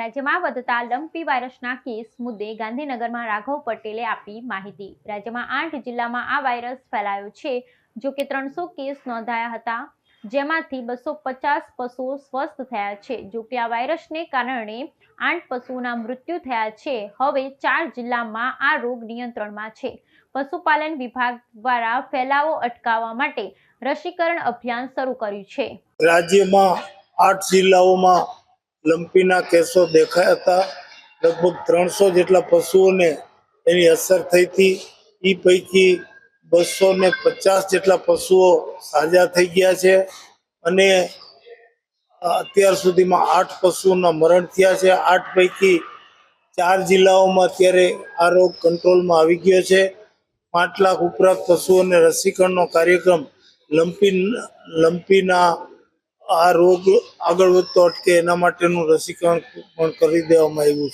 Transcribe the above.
રાજ્યમાં વધતા લંપી વાયરસના કેસ મુદ્દે ગાંધીનગરમાં રાઘવ પટેલે આપી માહિતી. રાજ્યમાં આઠ જિલ્લામાં આ વાયરસ ફેલાયો છે, જો કે ત્રણસો કેસ નોંધાયા હતા, જેમાંથી બસો પચાસ પશુઓ સ્વસ્થ થયા છે, જો કે આ વાયરસને કારણે આઠ પશુઓના મૃત્યુ થયા છે. હવે ચાર જિલ્લામાં આ રોગ નિયંત્રણમાં છે. પશુપાલન વિભાગ દ્વારા ફેલાવો અટકાવવા માટે રસીકરણ અભિયાન શરૂ કર્યું છે. રાજ્યમાં આઠ જિલ્લાઓમાં લંપીના કેસો દેખાયા હતા. લગભગ ત્રણસો જેટલા પશુઓને એની અસર થઈ હતી. એ પૈકી બસો ને પચાસ જેટલા પશુઓ સાજા થઈ ગયા છે અને અત્યાર સુધીમાં આઠ પશુઓના મરણ થયા છે. આઠ પૈકી ચાર જિલ્લાઓમાં અત્યારે આ રોગ કંટ્રોલમાં આવી ગયો છે. પાંચ લાખ ઉપરાંત પશુઓને રસીકરણનો કાર્યક્રમ લંપી, લંપીના આ રોગ આગળ વધતો અટકે એના માટેનું રસીકરણ પણ કરી દેવામાં આવ્યું છે.